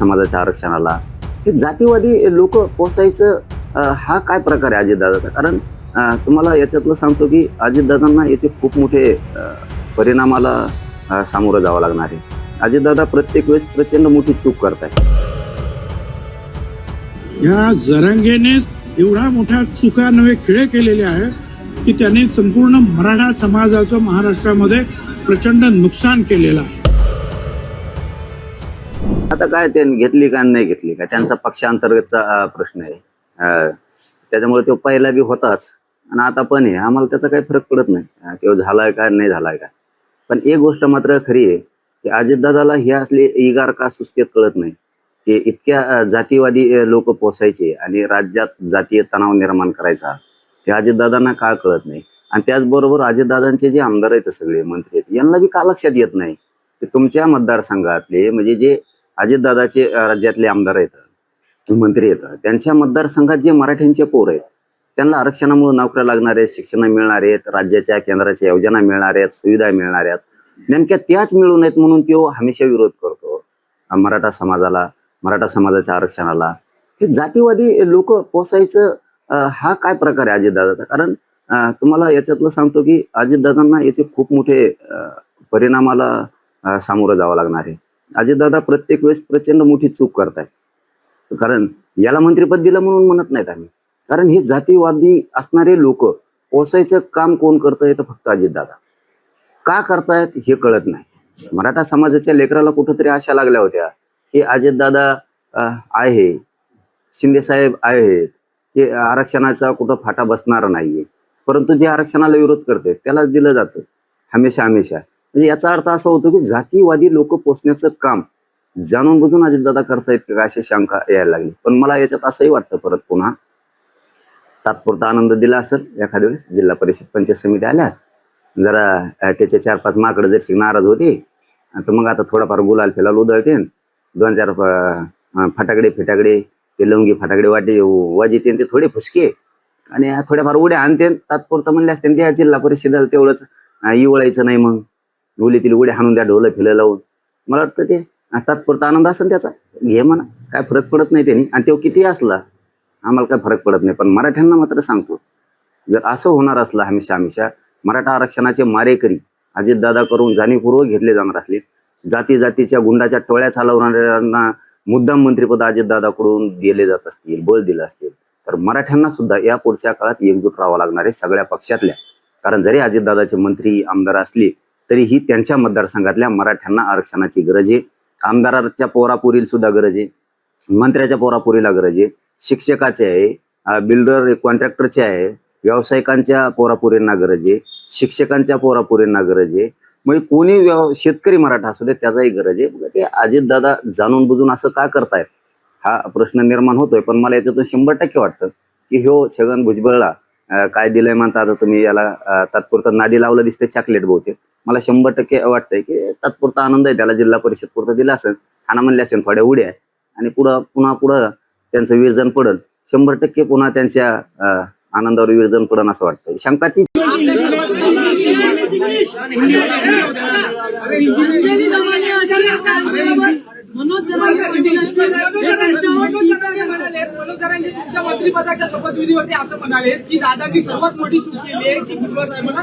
समाजाच्या आरक्षणाला. हे जातीवादी लोक पोसायचं हा काय प्रकार आहे अजितदादाचा? कारण तुम्हाला याच्यातलं सांगतो की अजितदादांना याचे खूप मोठे परिणामाला सामोरं जावं लागणार आहे. अजितदादा प्रत्येक वेळेस प्रचंड मोठी चूक करताय या जरांगेने एवढा मोठ्या चुका नव्हे खिळे केलेले आहे की त्यांनी संपूर्ण मराठा समाजाचं महाराष्ट्रामध्ये प्रचंड नुकसान केलेलं आहे. आता काय त्यांनी घेतली का नाही घेतली का? त्यांचा पक्षांतर्गतचा प्रश्न आहे. त्याच्यामुळे तो पहिला बी होताच. आणि आता पण आहे. आम्हाला त्याचा काही फरक पडत नाही. तो झालाय का नाही झालाय का? पण एक गोष्ट मात्र खरी आहे की अजितदादाला हे असले इगार का सुस्तेत कळत नाही की इतक्या जातीवादी लोक पोसायचे आणि राज्यात जातीय तणाव निर्माण करायचा ते अजितदादांना का कळत नाही? आणि त्याचबरोबर अजितदादांचे जे आमदार आहेत सगळे मंत्री आहेत यांना बी का लक्षात येत नाही? की तुमच्या मतदारसंघातले म्हणजे जे अजितदादाचे राज्यातले आमदार आहेत मंत्री आहेत. त्यांच्या मतदारसंघात जे मराठ्यांचे पोर आहेत त्यांना आरक्षणामुळे नोकऱ्या लागणार आहेत शिक्षण मिळणार आहेत राज्याच्या केंद्राच्या योजना मिळणार आहेत सुविधा मिळणार आहेत. नेमक्या त्याच मिळू नयेत म्हणून तो हमेशा विरोध करतो. मराठा समाजाला मराठा समाजाच्या आरक्षणाला. हे जातीवादी लोक पोसायचं हा काय प्रकार आहे अजितदादाचा? कारण तुम्हाला याच्यातलं सांगतो की अजितदादांना याचे खूप मोठे परिणामाला सामोरं जावं लागणार आहे. अजितदादा प्रत्येक वेळेस प्रचंड मोठी चूक करतायत. कारण याला मंत्रिपद दिलं म्हणून म्हणत नाहीत आम्ही. कारण हे जातीवादी असणारे लोक पोसायचं काम कोण करतंय तर फक्त अजितदादा का करतायत हे कळत नाही. मराठा समाजाच्या लेकराला कुठंतरी आशा लागल्या होत्या की अजितदादा आहे शिंदेसाहेब आहेत की आरक्षणाचा कुठं फाटा बसणार नाहीये. परंतु जे आरक्षणाला विरोध करते त्यालाच दिलं जातं. हमेशा हमेशा. म्हणजे याचा अर्थ असा होतो की जातीवादी लोक पोचण्याचं काम जाणून बुजून अजितदादा करतायत का अशी शंका यायला लागली. पण मला याच्यात असंही वाटतं परत पुन्हा. तात्पुरता आनंद दिला असेल. एखाद्या वेळेस जिल्हा परिषद पंचायत समिती आल्यात. जरा त्याचे चार पाच माकडं जरशी नाराज होते. तर मग आता थोडाफार गुलाल फिलाल उधळते. दोन चार फटाकडे फिटाकडे ते लवंगी फटाकडे वाटे वाजिते ते थोडे फुसके. आणि थोड्याफार उड्या आणते. तात्पुरता म्हणले असते त्या जिल्हा परिषदेला तेवढंच इवळायचं नाही मग. उलीतील उडी हाणून द्या ढोलं फिलं लावून. मला वाटतं ते तात्पुरता आनंद असेल त्याचा. घे म्हणा. काय फरक पडत नाही त्यांनी. आणि तो किती असला आम्हाला काय फरक पडत नाही. पण मराठ्यांना मात्र सांगतो जर असं होणार असलं हमेशा हमेशा मराठा आरक्षणाचे मारेकरी अजितदादा करून जाणीवपूर्वक घेतले जाणार असले. जाती जातीच्या गुंडाच्या टोळ्या चालवणाऱ्यांना मुद्दाम मंत्रिपद अजितदादाकडून दिले जात असतील बळ दिलं असतील. तर मराठ्यांना सुद्धा या पुढच्या काळात एकजूट राहावं लागणार आहे सगळ्या पक्षातल्या. कारण जरी अजितदादाचे मंत्री आमदार असले तरीही त्यांच्या मतदारसंघातल्या मराठ्यांना आरक्षणाची गरज आहे. आमदाराच्या पोरापुरील सुद्धा गरज आहे. मंत्र्याच्या पोरापुरीला गरज आहे. शिक्षकाचे आहे. बिल्डर कॉन्ट्रॅक्टरचे आहे. व्यावसायिकांच्या पोरापुरींना गरज आहे. शिक्षकांच्या पोरापुरींना गरज आहे. मग कोणी व्यव शेतकरी मराठा असू दे त्याचाही गरज आहे. मग ते अजितदादा जाणून बुजून असं का करतायत? हा प्रश्न निर्माण होतोय पण मला याच्यातून शंभर टक्के वाटतं की ह्यो छगन भुजबळला काय दिलंय म्हणता आता तुम्ही याला तात्पुरता तात्पुरतं नादी लावलं दिसते चॉकलेट बहुतेक. मला शंभर टक्के वाटतंय की तात्पुरता आनंद आहे त्याला जिल्हा परिषद पुरतं दिला असेल. हाना म्हणले असेल थोड्या उड्या आणि पुढं पुन्हा पुढं त्यांचं विरजन पडल. शंभर टक्के पुन्हा त्यांच्या अं, आनंदावर विरजन पडन असं वाटतंय. शंका ती मनोज जरांगे तुमच्या मंत्रिपदाच्या शपथविधीवरती असं म्हणाले की दादानी सर्वात मोठी चूक केली आहे जी साहेबांना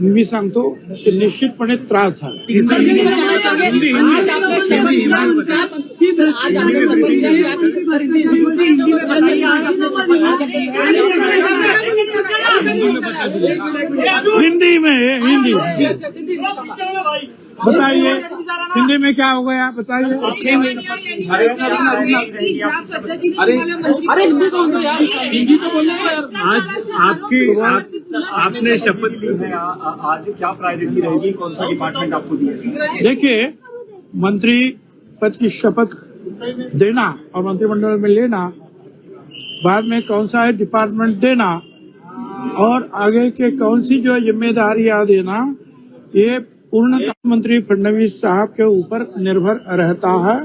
मी सांगतो की निश्चितपणे त्रास झाला हिंदी हिंदी में है, हिंदी बताइए हिंदी में क्या हो गया बताइए। अरे अरे हिंदी तो दो यार। हिंदी तो यार। आज आपकी आपने शपथ ली है। आज क्या प्रायोरिटी रहेगी? कौन सा डिपार्टमेंट आपको दिया देखिए मंत्री पद की शपथ देना और मंत्रिमंडल में लेना बाद में कौन सा है डिपार्टमेंट देना और आगे के कौन सी जो जिम्मेदारियाँ देना ये पूर्ण मंत्री फडणवीस साहब के ऊपर निर्भर रहता है।